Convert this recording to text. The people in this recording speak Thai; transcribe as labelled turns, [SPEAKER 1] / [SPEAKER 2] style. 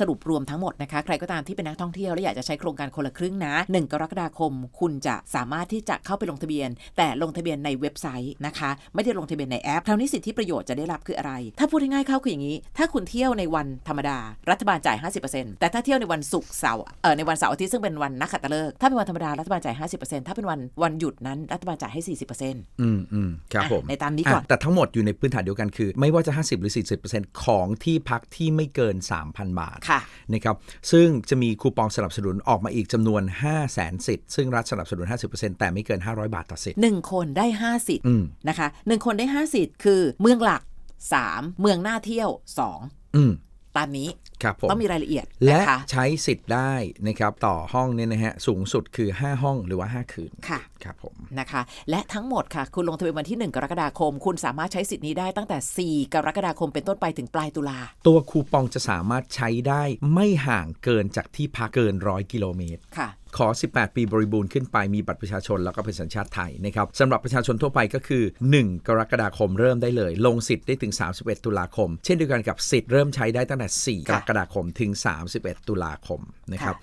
[SPEAKER 1] สรุปรวมทั้งหมดนะคะ ใครก็ตามที่เป็นนักท่องเที่ยวและอยากจะใช้โครงการคนละครึ่งนะ 1 กรกฎาคม คุณจะสามารถที่จะเข้าไปลงทะเบียน แต่ลงทะเบียนในเว็บไซต์นะคะ ไม่ได้ลงทะเบียนในแอปคราวนี้สิทธิประโยชน์จะได้รับคืออะไร ถ้าพูดง่ายๆเข้าคืออย่างนี้ ถ้าคุณเที่ยวในวันธรรมดา รัฐบาลจ่าย 50%แต่ถ้าเที่ยวในวันศุกร์เสาร์เออในวันเสาร์อาทิตย์ซึ่งเป็นวันนักขัตฤกษ์ถ้าเป็นวันธรรมดารัฐบาลจ่าย 50%ถ้าเป็นวันวันหยุดนั้นรัฐบาลจ่ายให้ 40%
[SPEAKER 2] อืมอืมครับผม
[SPEAKER 1] อะในตามนี้ก่อนะ
[SPEAKER 2] แต่ทั้งหมดอยู่ในพื้นฐานเดียวกันคือ ไม่ว่าจะ 50 หรือ 40%ของที่พักที่ไม่เกิน 3,000 บาท
[SPEAKER 1] ค่ะ
[SPEAKER 2] นะครับซึ่งจะมีคูปองสนับสนุนออกมาอีกจำนวน 5 0 0แสนสิทธิ์ ซึ่งรัฐสนับสนุน 50%แต่ไม่เกิน 500 บาทต่อสิทธิ์
[SPEAKER 1] หนึ่งคนได้ห้าสิทธิ์
[SPEAKER 2] อืม
[SPEAKER 1] นะคะหนึ่งคนได้ห้าสิทธิ์คือเมืองหลักสามเมืองน่าเที่ยวสอง
[SPEAKER 2] อืม
[SPEAKER 1] ตามนี้
[SPEAKER 2] ครับผม
[SPEAKER 1] ต้องมีรายละเอียด
[SPEAKER 2] และ
[SPEAKER 1] นะคะ
[SPEAKER 2] ใช้สิทธิ์ได้นะครับต่อห้องเนี่ยนะฮะสูงสุดคือ 5 ห้องหรือว่า 5 คืน
[SPEAKER 1] ค่ะ
[SPEAKER 2] ครับผม
[SPEAKER 1] นะคะ และทั้งหมดค่ะ คุณลงทะเบียนวันที่ 1 กรกฎาคม คุณสามารถใช้สิทธิ์นี้ได้ตั้งแต่ 4 กรกฎาคมเป็นต้นไปถึงปลายตุลา
[SPEAKER 2] ตัวคูปองจะสามารถใช้ได้ไม่ห่างเกินจากที่พักเกินร้อยกิโลเมตร
[SPEAKER 1] ค่ะ
[SPEAKER 2] ขอ 18 ปีบริบูรณ์ขึ้นไป มีบัตรประชาชน แล้วก็เป็นสัญชาติไทยนะครับสำหรับประชาชนทั่วไปก็คือ 1 กรกฎาคมเริ่มได้เลย ลงสิทธิ์ได้ถึง 31 ตุลาคม เช่นเดียวกันกับสิทธิ์เริ่มใช้ได้ตั้งแต่ 4 กรกฎาคมถึง 31 ตุลาคมนะครับ